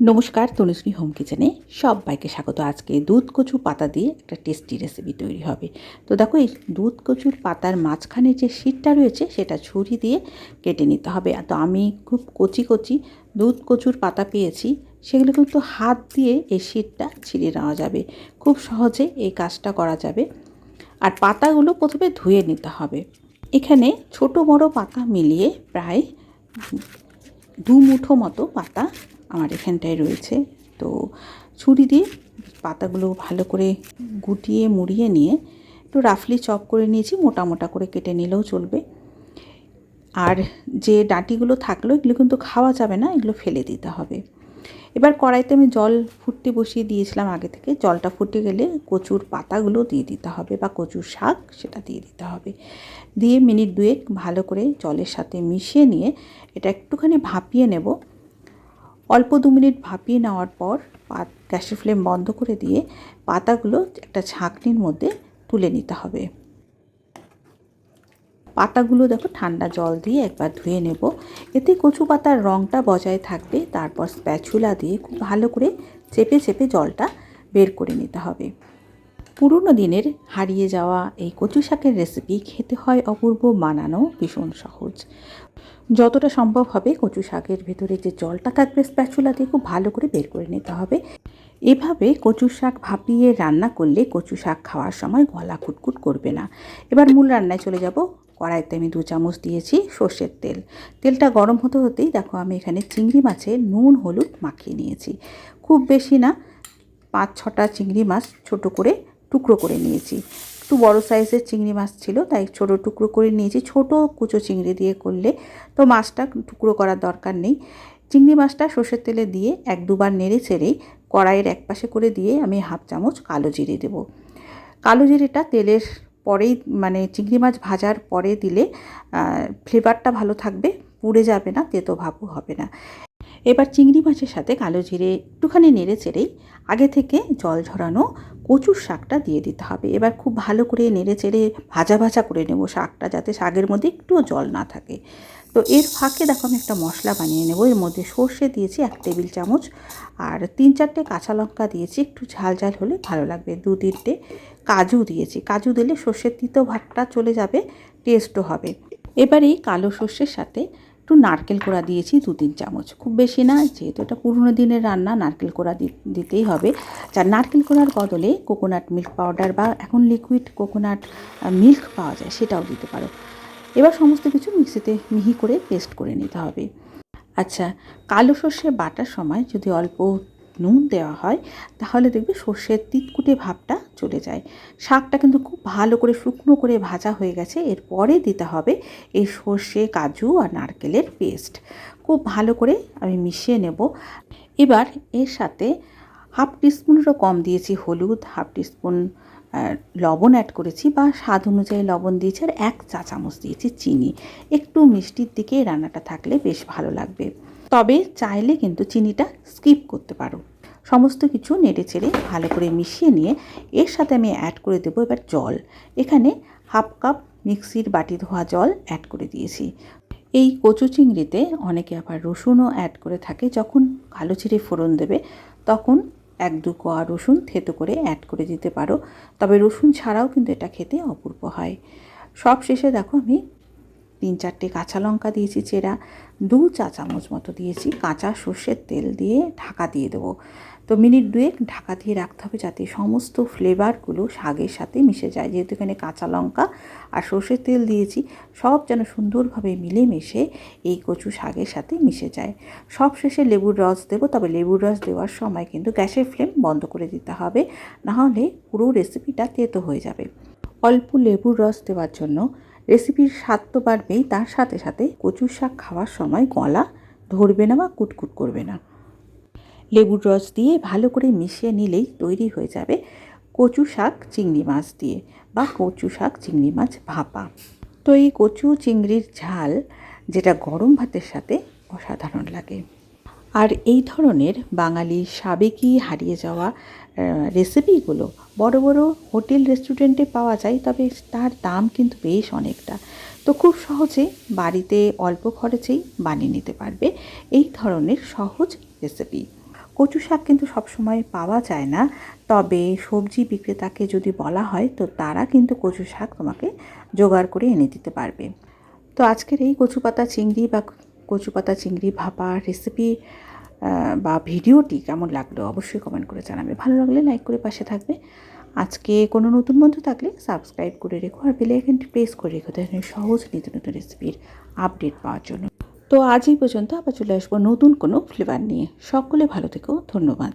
নমস্কার, তনুশ্রী হোম কিচেনে সবাইকে স্বাগত। আজকে দুধ, কচু, পাতা দিয়ে একটা টেস্টি রেসিপি তৈরি হবে। তো দেখো, এই দুধ, কচুর পাতার মাঝখানে যে শীতটা রয়েছে, সেটা ছুরি দিয়ে কেটে নিতে হবে। তো আমি খুব কচি কচি দুধ, কচুর পাতা পেয়েছি, সেগুলো কিন্তু হাত দিয়ে এই শীতটা ছিঁড়ে নেওয়া যাবে। খুব সহজে এই কাজটা করা যাবে। আর পাতাগুলো প্রথমে ধুয়ে নিতে হবে। এখানে ছোট বড় পাতা মিলিয়ে প্রায় দু মুঠো মতো পাতা আমার এখানটায় রয়েছে। তো ছুরি দিয়ে পাতাগুলো ভালো করে গুটিয়ে, মুড়িয়ে নিয়ে একটু রাফলি চপ করে নিয়েছি, মোটা মোটা করে কেটে নিলেও চলবে। আর যে ডাঁটিগুলো থাকল, এগুলো কিন্তু খাওয়া যাবে না, এগুলো ফেলে দিতে হবে। এবার কড়াইতে আমি জল ফুটতে বসিয়ে দিয়েছিলাম আগে থেকে। জলটা ফুটে গেলে কচুর পাতাগুলো দিয়ে দিতে হবে বা কচুর শাক সেটা দিয়ে দিতে হবে। দিয়ে মিনিট দুয়েক ভালো করে জলের সাথে মিশিয়ে নিয়ে এটা একটুখানি ভাপিয়ে নেব। অল্প দু মিনিট ভাপিয়ে নেওয়ার পর পাত গ্যাসের ফ্লেম বন্ধ করে দিয়ে পাতাগুলো একটা ছাঁকনির মধ্যে তুলে নিতে হবে। পাতাগুলো দেখো ঠান্ডা জল দিয়ে একবার ধুয়ে নেব। এতে কচু পাতার রঙটা বজায় থাকবে। তারপর স্প্যাচুলা দিয়ে খুব ভালো করে চেপে চেপে জলটা বের করে নিতে হবে। পুরনো দিনের হারিয়ে যাওয়া এই কচু শাকের রেসিপি খেতে হয় অপূর্ব বানানো ভীষণ সহজ। যতটা সম্ভব হবে কচু শাকের ভেতরে যে জলটা থাকবে স্প্যাচুলা দিয়ে খুব ভালো করে বের করে নিতে হবে। এভাবে কচু শাক ভাপিয়ে রান্না করলে কচু শাক খাওয়ার সময় গলা কুটকুট করবে না। এবার মূল রান্নায় চলে যাব। কড়াইতে আমি দু চামচ দিয়েছি সর্ষের তেল। তেলটা গরম হতে হতেই দেখো আমি এখানে চিংড়ি মাছে নুন, হলুদ মাখিয়ে নিয়েছি। খুব বেশি না, পাঁচ ছটা চিংড়ি মাছ ছোট করে টুকরো করে নিয়েছি। একটু বড় সাইজের চিংড়ি মাছ ছিল, তাই ছোট টুকরো করে নিয়েছি। ছোট কুচো চিংড়ি দিয়ে করলে তো মাছটা টুকরো করার দরকার নেই। চিংড়ি মাছটা সর্ষের তেলে দিয়ে এক দুবার নেড়ে ছেড়েই কড়াইয়ের এক পাশে করে দিয়ে আমি হাফ চামচ কালো জিরে দেব। কালো জিরেটা তেলের পরেই মানে চিংড়ি মাছ ভাজার পরে দিলে ফ্লেভারটা ভালো থাকবে, পুড়ে যাবে না, তেতো ভাবও হবে না। এবার চিংড়ি মাছের সাথে কালো জিরে একটুখানি নেড়ে চেড়েই আগে থেকে জল ঝরানো কচুর শাকটা দিয়ে দিতে হবে। এবার খুব ভালো করে নেড়ে চেড়ে ভাজা ভাজা করে নেব শাকটা যাতে শাকের মধ্যে একটুও জল না থাকে। তো এর ফাঁকে দেখো আমি একটা মশলা বানিয়ে নেব। এর মধ্যে সর্ষে দিয়েছি এক টেবিল চামচ আর তিন চারটে কাঁচা লঙ্কা দিয়েছি। একটু ঝাল ঝাল হলে ভালো লাগবে। দু তিনটে কাজু দিয়েছি। কাজু দিলে সর্ষের তিতো ভাতটা চলে যাবে, টেস্টও হবে। এবার এই কালো সর্ষের সাথে একটু নারকেল কোড়া দিয়েছি দু তিন চামচ। খুব বেশি না, যেহেতু এটা পুরনো দিনের রান্না, নারকেল কোড়া দিতেই হবে। যা নারকেল কোড়ার বদলে কোকোনাট মিল্ক পাউডার বা এখন লিকুইড কোকোনাট মিল্ক পাওয়া যায় সেটাও দিতে পারো। এবার সমস্ত কিছু মিক্সিতে মিহি করে পেস্ট করে নিতে হবে। আচ্ছা কালো সর্ষে বাটার সময় যদি অল্প নুন দেওয়া হয়, তাহলে দেখবে সর্ষের তিতকুটে ভাবটা চলে যায়। শাকটা কিন্তু খুব ভালো করে শুকনো করে ভাজা হয়ে গেছে, এরপরে দিতে হবে এই সর্ষে, কাজু আর নারকেলের পেস্ট। খুব ভালো করে আমি মিশিয়ে নেব। এবার এর সাথে হাফ টিস্পুনেরও কম দিয়েছি হলুদ, হাফ টিস্পুন লবণ অ্যাড করেছি বা স্বাদ অনুযায়ী লবণ দিয়েছি আর এক চা চামচ দিয়েছি চিনি। একটু মিষ্টির দিকে রান্নাটা থাকলে বেশ ভালো লাগবে। তবে চাইলে কিন্তু চিনিটা স্কিপ করতে পারো। সমস্ত কিছু নেড়ে চেড়ে ভালো করে মিশিয়ে নিয়ে এর সাথে আমি অ্যাড করে দেবো এবার জল। এখানে হাফ কাপ মিক্সির বাটি ধোয়া জল অ্যাড করে দিয়েছি। এই কচু চিংড়িতে অনেকে আবার রসুনও অ্যাড করে থাকে। যখন কালো চিড়ে ফোড়ন দেবে, তখন এক দু কোয়া রসুন থেতো করে অ্যাড করে দিতে পারো। তবে রসুন ছাড়াও কিন্তু এটা খেতে অপূর্ব হয়। সব শেষে দেখো আমি তিন চারটে কাঁচা লঙ্কা দিয়েছি, চেরা। দু চা চামচ মতো দিয়েছি, কাঁচা সর্ষের তেল দিয়ে ঢাকা দিয়ে দেবো। তো মিনিট দুয়েক ঢাকা দিয়ে রাখতে হবে যাতে সমস্ত ফ্লেভারগুলো শাকের সাথে মিশে যায়। যেহেতু এখানে কাঁচা লঙ্কা আর সর্ষের তেল দিয়েছি, সব যেন সুন্দরভাবে মিলেমিশে এই কচু শাকের সাথে মিশে যায়। সব শেষে লেবুর রস দেবো, তবে লেবুর রস দেওয়ার সময় কিন্তু গ্যাসের ফ্লেম বন্ধ করে দিতে হবে। নাহলে পুরো রেসিপিটা তেতো হয়ে যাবে। অল্প লেবুর রস দেওয়ার জন্য রেসিপির স্বাদ তো বাড়বেই, তার সাথে সাথে কচু শাক খাওয়ার সময় গলা ধরবে না বা কুটকুট করবে না। লেবুর রস দিয়ে ভালো করে মিশিয়ে নিলেই তৈরি হয়ে যাবে কচু শাক চিংড়ি মাছ দিয়ে বা কচু শাক চিংড়ি মাছ ভাপা। তো এই কচু চিংড়ির ঝাল, যেটা গরম ভাতের সাথে অসাধারণ লাগে। আর এই ধরনের বাঙালি সাবেকি হারিয়ে যাওয়া রেসিপিগুলো বড় বড় হোটেল রেস্টুরেন্টে পাওয়া যায়, তবে তার দাম কিন্তু বেশ অনেকটা। তো খুব সহজে বাড়িতে অল্প খরচেই বানিয়ে নিতে পারবে এই ধরনের সহজ রেসিপি কচু শাক কিন্তু সবসময় পাওয়া যায় না, তবে সবজি বিক্রেতাকে যদি বলা হয়, তো তারা কিন্তু কচু শাক তোমাকে জোগাড় করে এনে দিতে পারবে। তো আজকের এই কচু পাতা চিংড়ি বা কচু পাতা চিংড়ি, ভাপা রেসিপি বা ভিডিওটি কেমন লাগল অবশ্যই কমেন্ট করে জানাবে। ভালো লাগলে লাইক করে পাশে থাকবে। আজকে কোনো নতুন বন্ধু থাকলে সাবস্ক্রাইব করে রেখো আর বেল আইকনটি প্রেস করে রেখো তাহলে সহজ নিত্য নতুন রেসিপির আপডেট পাওয়ার জন্য। তো আজই পর্যন্ত আবার চলে আসব নতুন কোনো ফ্লেভার নিয়ে। সকলে ভালো থেকো। ধন্যবাদ।